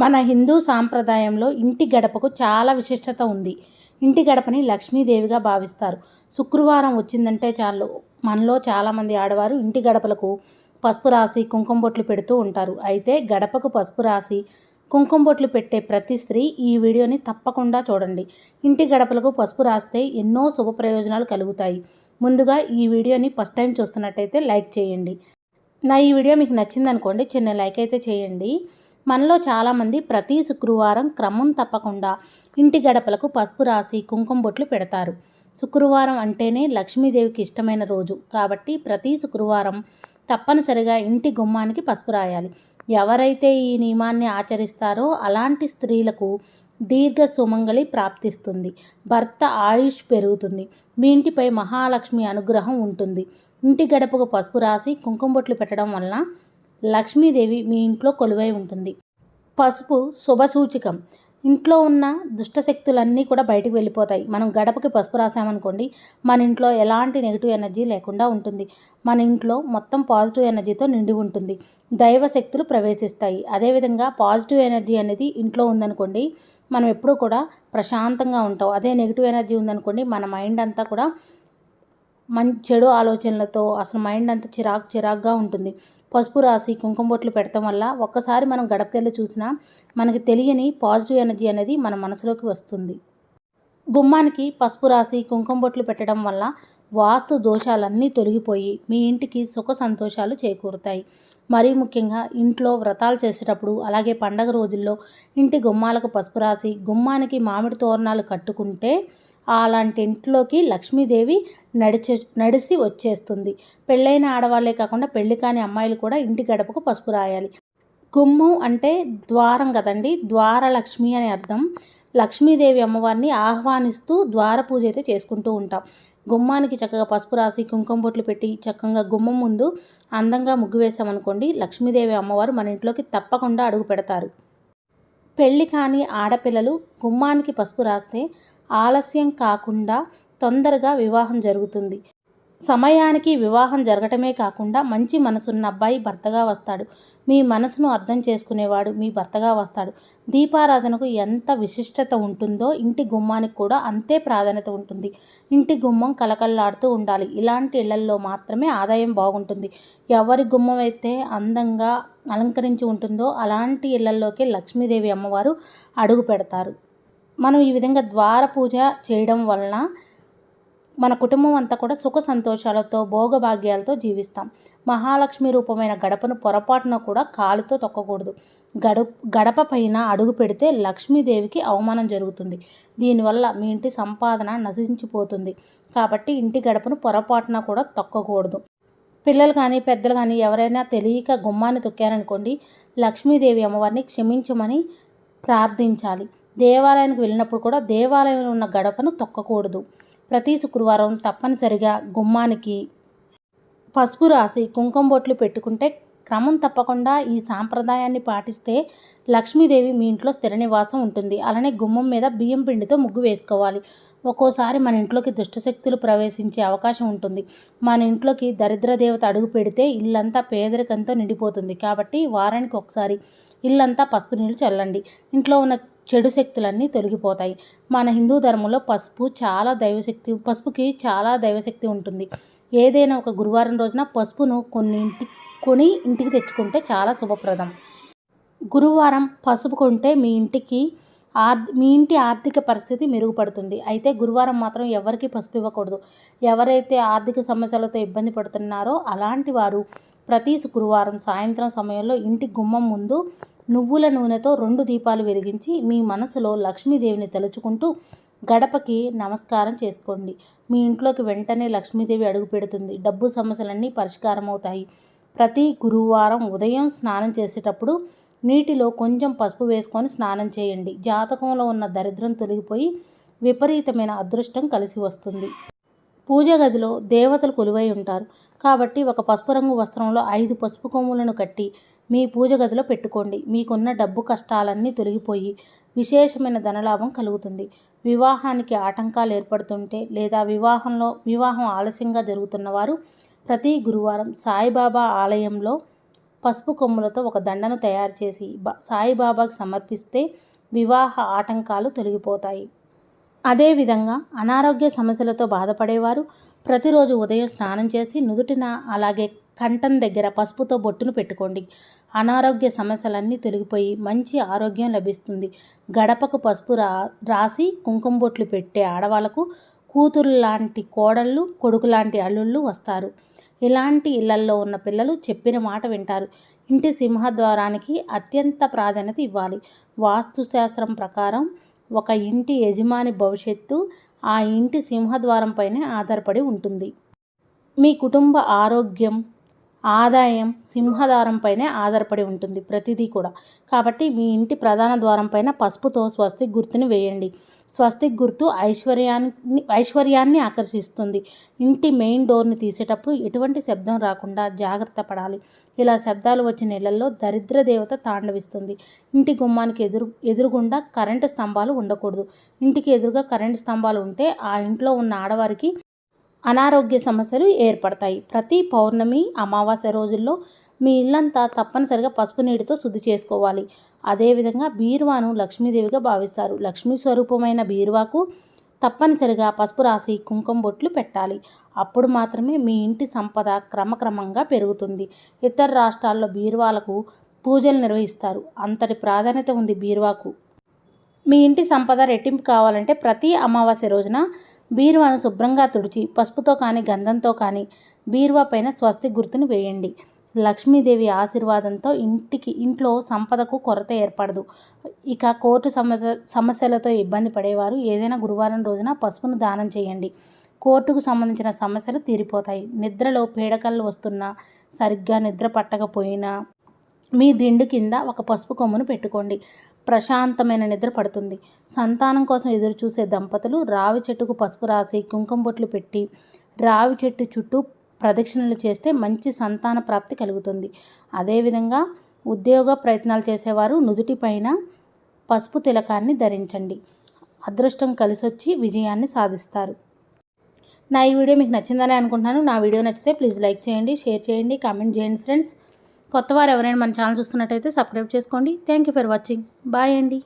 మన హిందూ సాంప్రదాయంలో ఇంటి గడపకు చాలా విశిష్టత ఉంది. ఇంటి గడపని లక్ష్మీదేవిగా భావిస్తారు. శుక్రవారం వచ్చిందంటే చాలు. మనలో చాలామంది ఆడవారు ఇంటి గడపలకు పసుపు రాసి కుంకుమ బొట్లు పెడుతూ ఉంటారు. అయితే గడపకు పసుపు రాసి కుంకుమ బొట్లు పెట్టే ప్రతి స్త్రీ ఈ వీడియోని తప్పకుండా చూడండి. ఇంటి గడపలకు పసుపు రాస్తే ఎన్నో శుభ ప్రయోజనాలు కలుగుతాయి. ముందుగా ఈ వీడియోని ఫస్ట్ టైం చూస్తున్నట్టయితే లైక్ చేయండి. నా ఈ వీడియో మీకు నచ్చిందనుకోండి చిన్న లైక్ అయితే చేయండి. మనలో చాలామంది ప్రతి శుక్రవారం క్రమం తప్పకుండా ఇంటి గడపలకు పసుపు రాసి కుంకుమ బొట్లు పెడతారు. శుక్రవారం అంటేనే లక్ష్మీదేవికి ఇష్టమైన రోజు. కాబట్టి ప్రతి శుక్రవారం తప్పనిసరిగా ఇంటి గుమ్మానికి పసుపు రాయాలి. ఎవరైతే ఈ నియమాన్ని ఆచరిస్తారో అలాంటి స్త్రీలకు దీర్ఘ సుమంగళి ప్రాప్తిస్తుంది. భర్త ఆయుష్ పెరుగుతుంది. మీ ఇంటిపై మహాలక్ష్మి అనుగ్రహం ఉంటుంది. ఇంటి గడపకు పసుపు రాసి కుంకుమ బొట్లు పెట్టడం వలన లక్ష్మీదేవి మీ ఇంట్లో కొలువై ఉంటుంది. పసుపు శుభసూచికం. ఇంట్లో ఉన్న దుష్టశక్తులన్నీ కూడా బయటికి వెళ్ళిపోతాయి. మనం గడపకి పసుపు రాసామనుకోండి మన ఇంట్లో ఎలాంటి నెగిటివ్ ఎనర్జీ లేకుండా ఉంటుంది. మన ఇంట్లో మొత్తం పాజిటివ్ ఎనర్జీతో నిండి ఉంటుంది. దైవ శక్తులు ప్రవేశిస్తాయి. అదేవిధంగా పాజిటివ్ ఎనర్జీ అనేది ఇంట్లో ఉందనుకోండి మనం ఎప్పుడూ కూడా ప్రశాంతంగా ఉంటాం. అదే నెగిటివ్ ఎనర్జీ ఉందనుకోండి మన మైండ్ అంతా కూడా మం చెడు ఆలోచనలతో అసలు మైండ్ అంతా చిరాకు చిరాకుగా ఉంటుంది. పసుపు రాసి కుంకుమ బొట్లు పెట్టడం వల్ల ఒక్కసారి మనం గడపకెళ్ళి చూసినా మనకి తెలియని పాజిటివ్ ఎనర్జీ అనేది మన మనసులోకి వస్తుంది. గుమ్మానికి పసుపు రాసి కుంకుమ బొట్లు పెట్టడం వల్ల వాస్తు దోషాలన్నీ తొలగిపోయి మీ ఇంటికి సుఖ సంతోషాలు చేకూరుతాయి. మరీ ముఖ్యంగా ఇంట్లో వ్రతాలు చేసేటప్పుడు అలాగే పండగ రోజుల్లో ఇంటి గుమ్మాలకు పసుపు రాసి గుమ్మానికి మామిడి తోరణాలు కట్టుకుంటే అలాంటి ఇంట్లోకి లక్ష్మీదేవి నడిచే నడిసి వచ్చేస్తుంది. పెళ్ళైన ఆడవాళ్ళే కాకుండా పెళ్ళి కాని అమ్మాయిలు కూడా ఇంటి గడపకు పసుపు రాయాలి. గుమ్మం అంటే ద్వారం కదండి. ద్వారలక్ష్మి అని అర్థం. లక్ష్మీదేవి అమ్మవారిని ఆహ్వానిస్తూ ద్వార పూజ అయితే చేసుకుంటూ ఉంటాం. గుమ్మానికి చక్కగా పసుపు రాసి కుంకుమ బొట్లు పెట్టి చక్కగా గుమ్మం ముందు అందంగా ముగ్గు వేసామనుకోండి లక్ష్మీదేవి అమ్మవారు మన ఇంట్లోకి తప్పకుండా అడుగు పెడతారు. పెళ్ళి కాని ఆడపిల్లలు గుమ్మానికి పసుపు రాస్తే ఆలస్యం కాకుండా తొందరగా వివాహం జరుగుతుంది. సమయానికి వివాహం జరగటమే కాకుండా మంచి మనసున్న అబ్బాయి భర్తగా వస్తాడు. మీ మనసును అర్థం చేసుకునేవాడు మీ భర్తగా వస్తాడు. దీపారాధనకు ఎంత విశిష్టత ఉంటుందో ఇంటి గుమ్మానికి కూడా అంతే ప్రాధాన్యత ఉంటుంది. ఇంటి గుమ్మం కలకల్లాడుతూ ఉండాలి. ఇలాంటి ఇళ్ళల్లో మాత్రమే ఆదాయం బాగుంటుంది. ఎవరి గుమ్మం అయితే అందంగా అలంకరించి ఉంటుందో అలాంటి ఇళ్ళల్లోకి లక్ష్మీదేవి అమ్మవారు అడుగు పెడతారు. మనం ఈ విధంగా ద్వార పూజ చేయడం వలన మన కుటుంబం అంతా కూడా సుఖ సంతోషాలతో భోగభాగ్యాలతో జీవిస్తాం. మహాలక్ష్మి రూపమైన గడపను పొరపాటున కూడా కాలుతో తొక్కకూడదు. గడప గడప పైన అడుగు పెడితే లక్ష్మీదేవికి అవమానం జరుగుతుంది. దీనివల్ల మీ ఇంటి సంపాదన నశించిపోతుంది. కాబట్టి ఇంటి గడపను పొరపాటున కూడా తొక్కకూడదు. పిల్లలు కానీ పెద్దలు కానీ ఎవరైనా తెలియక గుమ్మాన్ని తొక్కారనుకోండి లక్ష్మీదేవి అమ్మవారిని క్షమించమని ప్రార్థించాలి. దేవాలయానికి వెళ్ళినప్పుడు కూడా దేవాలయంలో ఉన్న గడపను తొక్కకూడదు. ప్రతి శుక్రవారం తప్పనిసరిగా గుమ్మానికి పసుపు రాసి కుంకుమ బొట్లు పెట్టుకుంటే క్రమం తప్పకుండా ఈ సాంప్రదాయాన్ని పాటిస్తే లక్ష్మీదేవి మీ ఇంట్లో స్థిర నివాసం ఉంటుంది. అలానే గుమ్మం మీద బియ్యం పిండితో ముగ్గు వేసుకోవాలి. ఒక్కోసారి మన ఇంట్లోకి దుష్టశక్తులు ప్రవేశించే అవకాశం ఉంటుంది. మన ఇంట్లోకి దరిద్ర దేవత అడుగు పెడితే ఇల్లంతా పేదరికంతో నిండిపోతుంది. కాబట్టి వారానికి ఒకసారి ఇల్లంతా పసుపు నీళ్ళు చల్లండి. ఇంట్లో ఉన్న చెడు శక్తులన్నీ తొలగిపోతాయి. మన హిందూ ధర్మంలో పసుపు చాలా దైవశక్తి పసుపుకి చాలా దైవశక్తి ఉంటుంది. ఏదైనా ఒక గురువారం రోజున పసుపును కొన్నింటి కొని ఇంటికి తెచ్చుకుంటే చాలా శుభప్రదం. గురువారం పసుపు కొంటే మీ ఇంటికి ఆర్ మీ ఇంటి ఆర్థిక పరిస్థితి మెరుగుపడుతుంది. అయితే గురువారం మాత్రం ఎవరికి పసుపు ఇవ్వకూడదు. ఎవరైతే ఆర్థిక సమస్యలతో ఇబ్బంది పడుతున్నారో అలాంటి వారు ప్రతి గురువారం సాయంత్రం సమయంలో ఇంటి గుమ్మం ముందు నువ్వుల నూనెతో రెండు దీపాలు వెలిగించి మీ మనసులో లక్ష్మీదేవిని తలుచుకుంటూ గడపకి నమస్కారం చేసుకోండి. మీ ఇంట్లోకి వెంటనే లక్ష్మీదేవి అడుగు పెడుతుంది. డబ్బు సమస్యలన్నీ పరిష్కారం అవుతాయి ప్రతి గురువారం ఉదయం స్నానం చేసేటప్పుడు నీటిలో కొంచెం పసుపు వేసుకొని స్నానం చేయండి. జాతకంలో ఉన్న దరిద్రం తొలగిపోయి విపరీతమైన అదృష్టం కలిసి వస్తుంది. పూజ గదిలో దేవతలు కొలువై ఉంటారు. కాబట్టి ఒక పసుపు రంగు వస్త్రంలో ఐదు పసుపు కొమ్ములను కట్టి మీ పూజ గదిలో పెట్టుకోండి. మీకున్న డబ్బు కష్టాలన్నీ తొలగిపోయి విశేషమైన ధనలాభం కలుగుతుంది. వివాహానికి ఆటంకాలు ఏర్పడుతుంటే లేదా వివాహంలో వివాహం ఆలస్యంగా జరుగుతున్న వారు ప్రతి గురువారం సాయిబాబా ఆలయంలో పసుపు కొమ్ములతో ఒక దండను తయారు చేసి సాయిబాబాకి సాయిబాబాకు సమర్పిస్తే వివాహ ఆటంకాలు తొలగిపోతాయి. అదేవిధంగా అనారోగ్య సమస్యలతో బాధపడేవారు ప్రతిరోజు ఉదయం స్నానం చేసి నుదుటిన అలాగే కంఠం దగ్గర పసుపుతో బొట్టును పెట్టుకోండి. అనారోగ్య సమస్యలన్నీ తొలగిపోయి మంచి ఆరోగ్యం లభిస్తుంది. గడపకు పసుపు రా రాసి కుంకుమ బొట్లు పెట్టే ఆడవాళ్ళకు కూతురు లాంటి కోడళ్ళు కొడుకు లాంటి అల్లుళ్ళు వస్తారు. ఇలాంటి ఇళ్ళల్లో ఉన్న పిల్లలు చెప్పిన మాట వింటారు. ఇంటి సింహద్వారానికి అత్యంత ప్రాధాన్యత ఇవ్వాలి. వాస్తుశాస్త్రం ప్రకారం ఒక ఇంటి యజమాని భవిష్యత్తు ఆ ఇంటి సింహద్వారంపైనే ఆధారపడి ఉంటుంది. మీ కుటుంబ ఆరోగ్యం ఆదాయం సింహద్వారం పైనే ఆధారపడి ఉంటుంది ప్రతిదీ కూడా. కాబట్టి మీ ఇంటి ప్రధాన ద్వారం పైన పసుపుతో స్వస్తిక్ గుర్తుని వేయండి. స్వస్తిక్ గుర్తు ఐశ్వర్యాన్ని ఐశ్వర్యాన్ని ఆకర్షిస్తుంది. ఇంటి మెయిన్ డోర్ని తీసేటప్పుడు ఎటువంటి శబ్దం రాకుండా జాగ్రత్త పడాలి. ఇలా శబ్దాలు వచ్చే నెలల్లో దరిద్ర దేవత తాండవిస్తుంది. ఇంటి గుమ్మానికి ఎదురు ఎదురుగుండా కరెంటు స్తంభాలు ఉండకూడదు. ఇంటికి ఎదురుగా కరెంటు స్తంభాలు ఉంటే ఆ ఇంట్లో ఉన్న ఆడవారికి అనారోగ్య సమస్యలు ఏర్పడతాయి. ప్రతి పౌర్ణమి అమావాస్య రోజుల్లో మీ ఇల్లంతా తప్పనిసరిగా పసుపు నీటితో శుద్ధి చేసుకోవాలి. అదేవిధంగా బీరువాను లక్ష్మీదేవిగా భావిస్తారు. లక్ష్మీ స్వరూపమైన బీరువాకు తప్పనిసరిగా పసుపు రాసి కుంకుమ బొట్లు పెట్టాలి. అప్పుడు మాత్రమే మీ ఇంటి సంపద క్రమక్రమంగా పెరుగుతుంది. ఇతర రాష్ట్రాల్లో బీరువాలకు పూజలు నిర్వహిస్తారు. అంతటి ప్రాధాన్యత ఉంది బీరువాకు. మీ ఇంటి సంపద రెట్టింపు కావాలంటే ప్రతి అమావాస్య రోజున బీరువాను శుభ్రంగా తుడిచి పసుపుతో కానీ గంధంతో కానీ బీరువా పైన స్వస్తి గుర్తును వేయండి. లక్ష్మీదేవి ఆశీర్వాదంతో ఇంటికి ఇంట్లో సంపదకు కొరత ఏర్పడదు. ఇక కోర్టు సమస్య సమస్యలతో ఇబ్బంది పడేవారు ఏదైనా గురువారం రోజున పసుపును దానం చేయండి. కోర్టుకు సంబంధించిన సమస్యలు తీరిపోతాయి. నిద్రలో పీడకలు వస్తున్నా సరిగ్గా నిద్ర పట్టకపోయినా మీ దిండు కింద ఒక పసుపు కొమ్మును పెట్టుకోండి. ప్రశాంతమైన నిద్ర పడుతుంది. సంతానం కోసం ఎదురు చూసే దంపతులు రావి చెట్టుకు పసుపు రాసి కుంకుమ బొట్లు పెట్టి రావి చెట్టు చుట్టూ ప్రదక్షిణలు చేస్తే మంచి సంతాన ప్రాప్తి కలుగుతుంది. అదేవిధంగా ఉద్యోగ ప్రయత్నాలు చేసేవారు నుదుటి పైన పసుపు తిలకాన్ని ధరించండి. అదృష్టం కలిసొచ్చి విజయాన్ని సాధిస్తారు. నా ఈ వీడియో మీకు నచ్చిందని అనుకుంటున్నాను. నా వీడియో నచ్చితే ప్లీజ్ లైక్ చేయండి షేర్ చేయండి కామెంట్ చేయండి ఫ్రెండ్స్. కొత్తవారు ఎవరైనా మన ఛానల్ చూస్తున్నట్టయితే సబ్స్క్రైబ్ చేసుకోండి. Thank you for watching bye అండి.